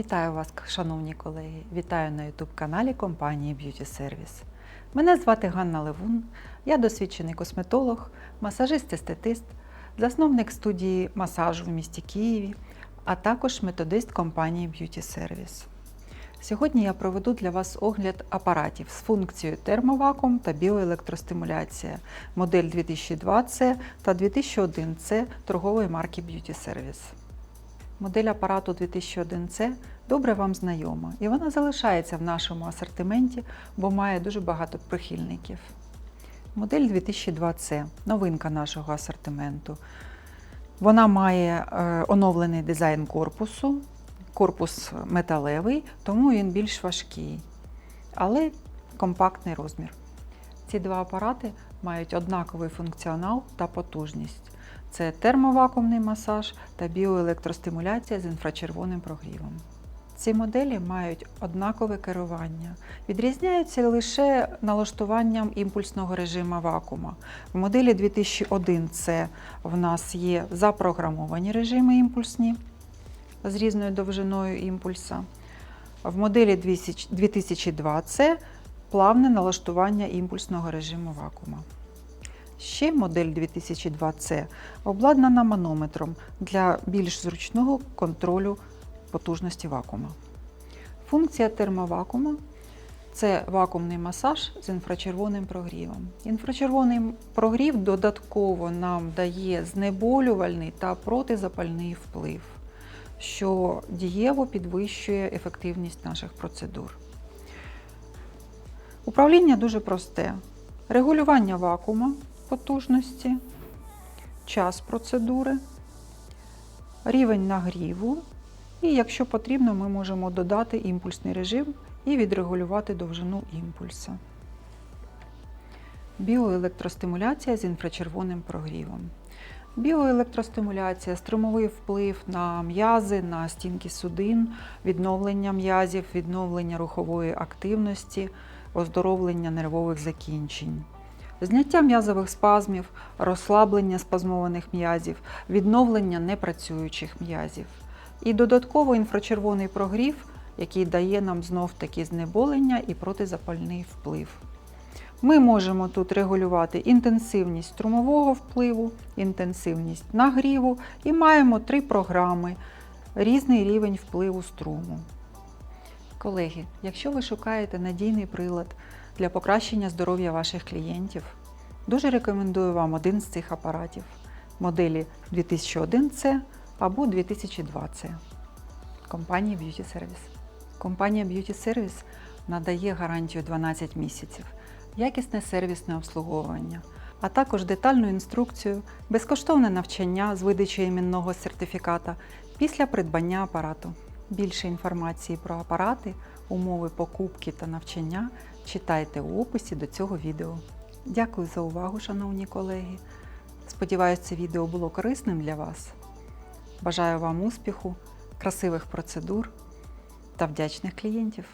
Вітаю вас, шановні колеги! Вітаю на youtube каналі компанії Beauty Service. Мене звати Ганна Левун, я досвідчений косметолог, масажист-естетист, засновник студії масажу в місті Києві, а також методист компанії Beauty Service. Сьогодні я проведу для вас огляд апаратів з функцією термовакуум та біоелектростимуляція, модель 2002C та 2001C торгової марки Beauty Service. Модель апарату 2001C добре вам знайома, і вона залишається в нашому асортименті, бо має дуже багато прихильників. Модель 2002C новинка нашого асортименту. Вона має е, оновлений дизайн корпусу, корпус металевий, тому він більш важкий, але компактний розмір. Ці два апарати мають однаковий функціонал та потужність. Це термовакуумний масаж та біоелектростимуляція з інфрачервоним прогрівом. Ці моделі мають однакове керування, відрізняються лише налаштуванням імпульсного режиму вакуума. В моделі 2001C в нас є запрограмовані режими імпульсні з різною довжиною імпульса. В моделі 2002C плавне налаштування імпульсного режиму вакуума. Ще модель 2002C обладнана манометром для більш зручного контролю потужності вакуума. Функція термовакуума це вакуумний масаж з інфрачервоним прогрівом. Інфрачервоний прогрів додатково нам дає знеболювальний та протизапальний вплив, що дієво підвищує ефективність наших процедур. Управління дуже просте: регулювання вакуума потужності, час процедури, рівень нагріву. І якщо потрібно, ми можемо додати імпульсний режим і відрегулювати довжину імпульсу. Біоелектростимуляція з інфрачервоним прогрівом. Біоелектростимуляція, струмовий вплив на м'язи, на стінки судин, відновлення м'язів, відновлення рухової активності, оздоровлення нервових закінчень. Зняття м'язових спазмів, розслаблення спазмованих м'язів, відновлення непрацюючих м'язів. І додатково інфрачервоний прогрів, який дає нам знов таки знеболення і протизапальний вплив. Ми можемо тут регулювати інтенсивність струмового впливу, інтенсивність нагріву і маємо три програми, різний рівень впливу струму. Колеги, якщо ви шукаєте надійний прилад для покращення здоров'я ваших клієнтів, дуже рекомендую вам один з цих апаратів моделі 2001C або 2002C компанії Beauty Service. Компанія Beauty Service надає гарантію 12 місяців, якісне сервісне обслуговування, а також детальну інструкцію, безкоштовне навчання з видачі іменного сертифіката після придбання апарату. Більше інформації про апарати, умови покупки та навчання читайте у описі до цього відео. Дякую за увагу, шановні колеги. Сподіваюся, це відео було корисним для вас. Бажаю вам успіху, красивих процедур та вдячних клієнтів.